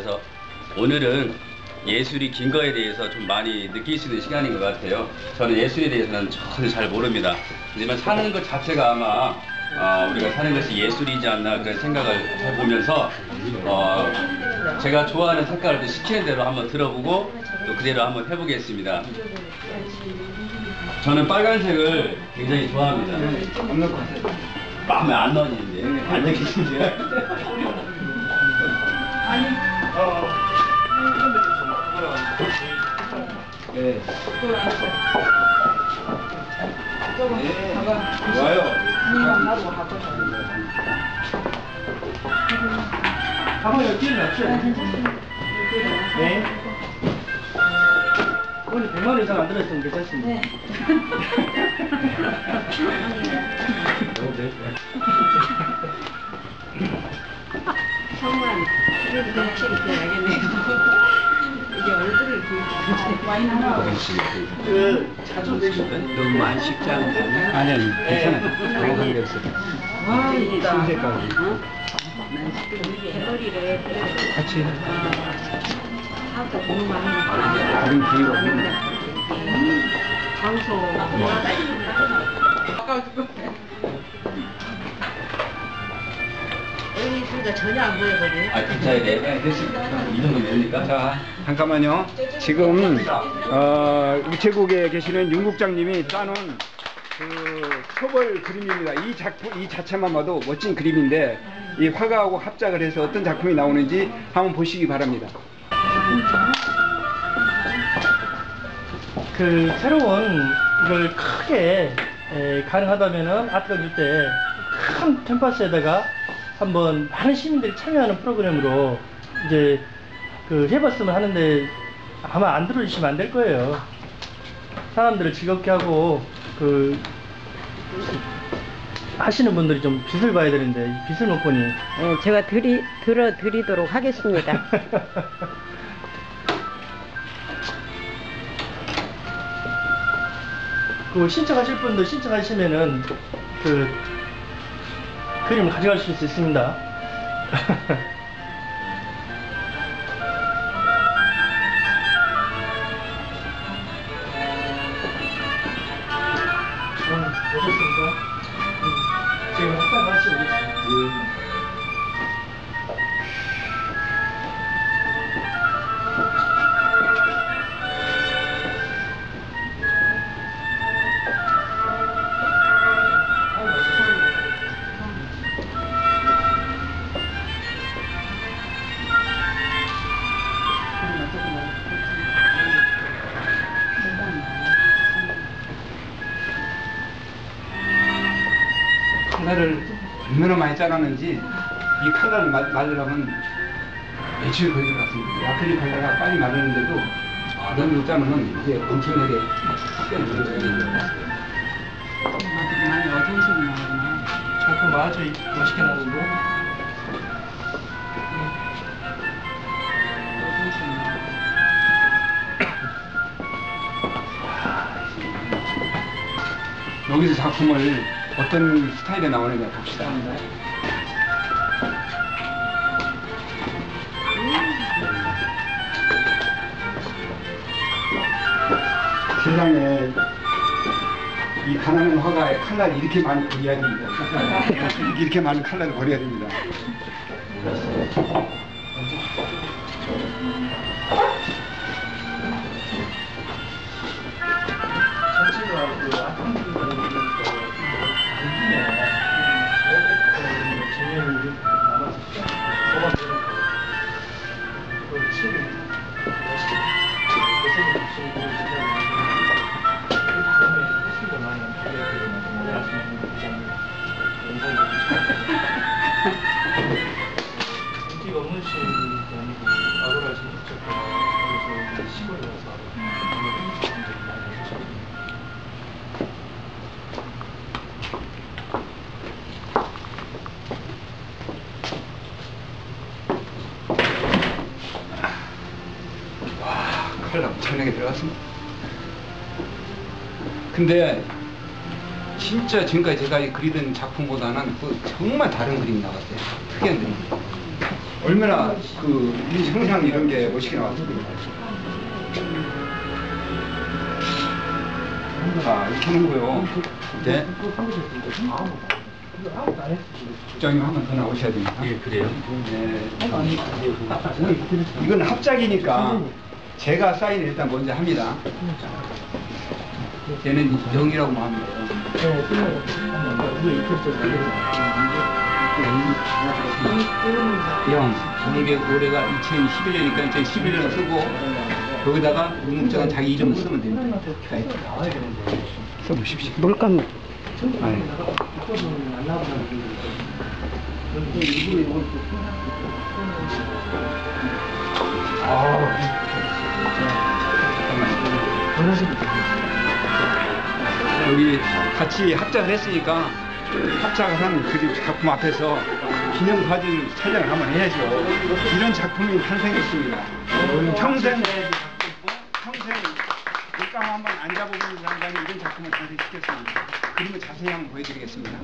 그래서 오늘은 예술이 긴 거에 대해서 좀 많이 느낄 수 있는 시간인 것 같아요. 저는 예술에 대해서는 전혀 잘 모릅니다. 하지만 사는 것 자체가 아마 어, 우리가 사는 것이 예술이지 않나 그런 생각을 해보면서 어, 제가 좋아하는 색깔을 또 시키는 대로 한번 들어보고 또 그대로 한번 해보겠습니다. 저는 빨간색을 굉장히 좋아합니다. 마음에 안 넣었는데 안 넣겠는데. 네. 좋아요. 가방 여기는 놨죠? 네. 오늘 100만 원 이상 안 들었으면 괜찮습니다. 네. 정말 그래도 확실히 기억나겠네 그 자주 내시면 너무 안 식지? 아니 괜찮아요. 와. 대머리를 같이 다른 기회가 없는데. 장소 여기 있으니까 전혀 안 보여버려요. 아, 진짜에 대해 네, 됐습니다. 이 정도 됩니까? 자 잠깐만요. 지금 어, 우체국에 계시는 윤 국장님이 짜놓은 그 초벌 그림입니다. 이 작품 이 자체만 봐도 멋진 그림인데 이 화가하고 합작을 해서 어떤 작품이 나오는지 한번 보시기 바랍니다. 그 새로운 이걸 크게 에, 가능하다면은 아트가 줄때 큰 캠퍼스에다가 한번 많은 시민들이 참여하는 프로그램으로 이제 그 해봤으면 하는데 아마 안 들어주시면 안 될 거예요. 사람들을 즐겁게 하고 그 하시는 분들이 좀 빛을 봐야 되는데 이 빛을 못 보니 네, 제가 드리, 들어 드리도록 하겠습니다. 그 신청하실 분들 신청하시면은 그 그림을 가져가실 수 있습니다. 음, 오셨습니까? 음, 지금 합작 하시고 계십니다. 칼라를 얼마나 많이 짜놨는지 이 마- 마르려면 며칠 걸릴 것 같습니다. 아크릴 칼라가 빨리 마르는데도 아, 너무 짜면 이게 엄청나게. 많이 어두우신 나구나. 아주 이- 멋있게 나오고 여기서 작품을 어떤 스타일에 나오는지 봅시다. 세상에 이 가난한 화가의 칼날이 이렇게 많이 버려야 됩니다. 이렇게 많은 칼날을 버려야 됩니다. 와, 칼날 엄청나게 들어갔습니다. 근데 진짜 지금까지 제가 그리던 작품보다는 그 정말 다른 그림이 나왔어요. 특이한 그림. 얼마나 그 형상 이런 게 멋있게 나왔습니까? 자, 이렇게 하는 거요. 네. 국장님 한 번 더 나오셔야 됩니다. 예, 그래요. 네. 이건 합작이니까 제가 사인을 일단 먼저 합니다. 얘는 영이라고 합니다. 영, 이게 올해가 2011년이니까 2011년 쓰고 여기다가 문국장은 자기 이름 쓰면 됩니다. 써보십시오. 물감 아니. 여기 같이 합작을 했으니까 합작한 그 작품 앞에서 기념 사진 촬영을 한번 해야죠. 이런 작품이 탄생했습니다. 평생 평생 물감 한번 안 잡아보는 사람이 이런 작품을 탄생시켰습니다. 그림을 자세히 한번 보여드리겠습니다.